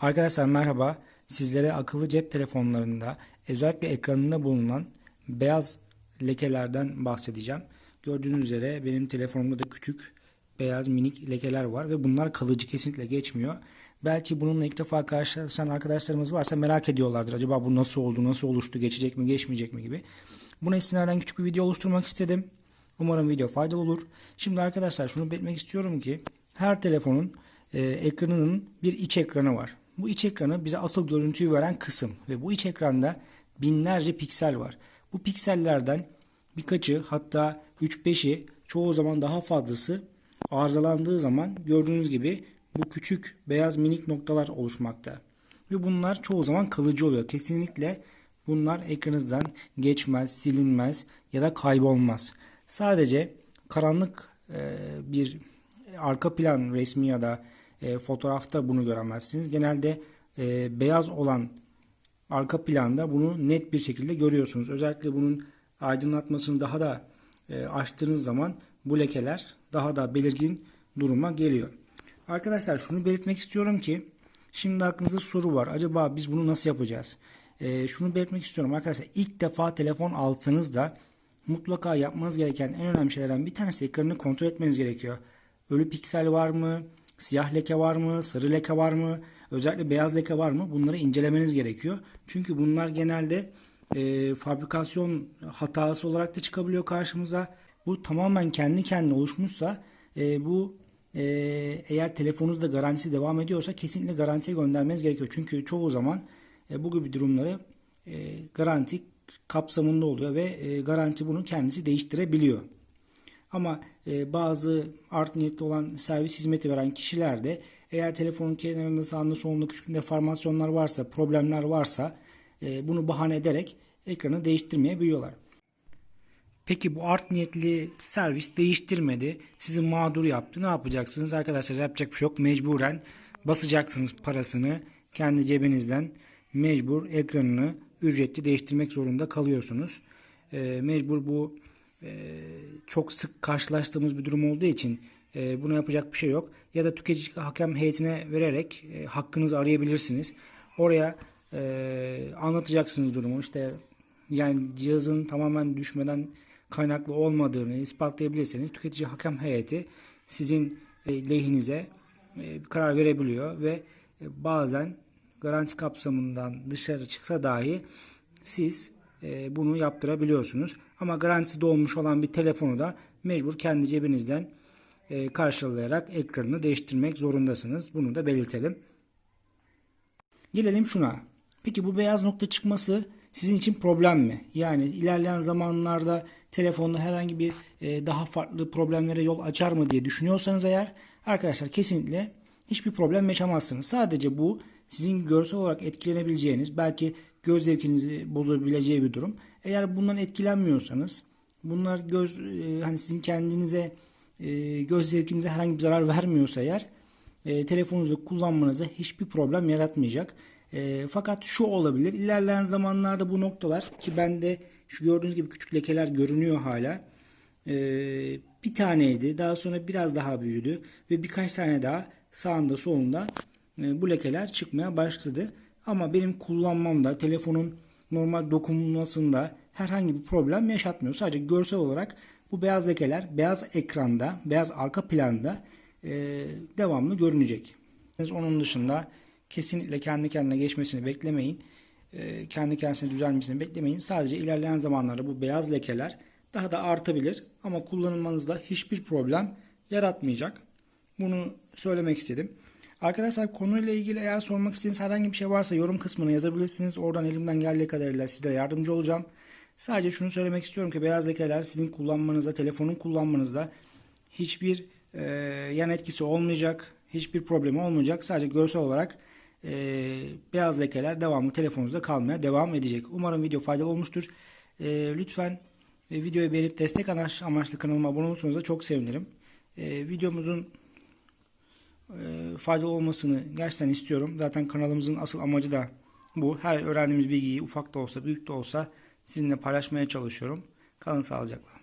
Arkadaşlar merhaba. Sizlere akıllı cep telefonlarında özellikle ekranında bulunan beyaz lekelerden bahsedeceğim. Gördüğünüz üzere benim telefonumda da küçük beyaz minik lekeler var ve bunlar kalıcı kesinlikle geçmiyor. Belki bununla ilk defa karşılaşan arkadaşlarımız varsa merak ediyorlardır. Acaba bu nasıl oldu, nasıl oluştu, geçecek mi, geçmeyecek mi gibi. Buna istinaden küçük bir video oluşturmak istedim. Umarım video faydalı olur. Şimdi arkadaşlar şunu belirtmek istiyorum ki her telefonun e, ekranının bir iç ekranı var. Bu iç ekranı bize asıl görüntüyü veren kısım ve bu iç ekranda binlerce piksel var. Bu piksellerden birkaçı hatta 3-5'i çoğu zaman daha fazlası arızalandığı zaman gördüğünüz gibi bu küçük beyaz minik noktalar oluşmakta. Ve bunlar çoğu zaman kalıcı oluyor. Kesinlikle bunlar ekranınızdan geçmez, silinmez ya da kaybolmaz. Sadece karanlık bir arka plan resmi ya da e, fotoğrafta bunu göremezsiniz. Genelde e, beyaz olan arka planda bunu net bir şekilde görüyorsunuz. Özellikle bunun aydınlatmasını daha da e, açtığınız zaman bu lekeler daha da belirgin duruma geliyor. Arkadaşlar şunu belirtmek istiyorum ki şimdi aklınızda soru var. Acaba biz bunu nasıl yapacağız? E, şunu belirtmek istiyorum arkadaşlar. İlk defa telefon aldığınızda mutlaka yapmanız gereken en önemli şeylerden bir tanesi ekranını kontrol etmeniz gerekiyor. Ölü piksel var mı? Siyah leke var mı? Sarı leke var mı? Özellikle beyaz leke var mı? Bunları incelemeniz gerekiyor. Çünkü bunlar genelde e, fabrikasyon hatası olarak da çıkabiliyor karşımıza. Bu tamamen kendi kendine oluşmuşsa e, bu e, eğer telefonunuzda garantisi devam ediyorsa kesinlikle garantiye göndermeniz gerekiyor. Çünkü çoğu zaman e, bu gibi durumları e, garanti kapsamında oluyor ve e, garanti bunu kendisi değiştirebiliyor. Ama e, bazı art niyetli olan servis hizmeti veren kişiler de eğer telefonun kenarında sağında solunda küçük deformasyonlar varsa, problemler varsa e, bunu bahane ederek ekranı değiştirmeyebiliyorlar. Peki bu art niyetli servis değiştirmedi, sizi mağdur yaptı. Ne yapacaksınız arkadaşlar? Yapacak bir şey yok. Mecburen basacaksınız parasını kendi cebinizden mecbur ekranını ücretli değiştirmek zorunda kalıyorsunuz. E, mecbur bu e, çok sık karşılaştığımız bir durum olduğu için e, buna yapacak bir şey yok. Ya da tüketici hakem heyetine vererek e, hakkınızı arayabilirsiniz. Oraya e, anlatacaksınız durumu. İşte yani cihazın tamamen düşmeden kaynaklı olmadığını ispatlayabilirseniz tüketici hakem heyeti sizin e, lehinize e, karar verebiliyor ve e, bazen garanti kapsamından dışarı çıksa dahi siz bunu yaptırabiliyorsunuz. Ama garantisi dolmuş olan bir telefonu da mecbur kendi cebinizden e, karşılayarak ekranını değiştirmek zorundasınız. Bunu da belirtelim. Gelelim şuna. Peki bu beyaz nokta çıkması sizin için problem mi? Yani ilerleyen zamanlarda telefonda herhangi bir e, daha farklı problemlere yol açar mı diye düşünüyorsanız eğer arkadaşlar kesinlikle hiçbir problem yaşamazsınız. Sadece bu sizin görsel olarak etkilenebileceğiniz belki göz zevkinizi bozabileceği bir durum. Eğer bundan etkilenmiyorsanız bunlar göz e, hani sizin kendinize e, göz zevkinize herhangi bir zarar vermiyorsa eğer e, telefonunuzu kullanmanıza hiçbir problem yaratmayacak. E, fakat şu olabilir. İlerleyen zamanlarda bu noktalar ki bende şu gördüğünüz gibi küçük lekeler görünüyor hala. E, bir taneydi. Daha sonra biraz daha büyüdü ve birkaç tane daha sağında solunda e, bu lekeler çıkmaya başladı. Ama benim kullanmamda telefonun normal dokunulmasında herhangi bir problem yaşatmıyor. Sadece görsel olarak bu beyaz lekeler beyaz ekranda, beyaz arka planda e, devamlı görünecek. Onun dışında kesinlikle kendi kendine geçmesini beklemeyin. E, kendi kendisine düzelmesini beklemeyin. Sadece ilerleyen zamanlarda bu beyaz lekeler daha da artabilir ama kullanılmanızda hiçbir problem yaratmayacak. Bunu söylemek istedim. Arkadaşlar konuyla ilgili eğer sormak istediğiniz herhangi bir şey varsa yorum kısmına yazabilirsiniz. Oradan elimden geldiği kadarıyla size yardımcı olacağım. Sadece şunu söylemek istiyorum ki beyaz lekeler sizin kullanmanıza, telefonun kullanmanızda hiçbir e, yan etkisi olmayacak. Hiçbir problemi olmayacak. Sadece görsel olarak e, beyaz lekeler devamlı telefonunuzda kalmaya devam edecek. Umarım video faydalı olmuştur. E, lütfen e, videoyu beğenip destek amaçlı kanalıma abone olursanız da çok sevinirim. E, videomuzun e, faydalı olmasını gerçekten istiyorum. Zaten kanalımızın asıl amacı da bu. Her öğrendiğimiz bilgiyi ufak da olsa büyük de olsa sizinle paylaşmaya çalışıyorum. Kalın sağlıcakla.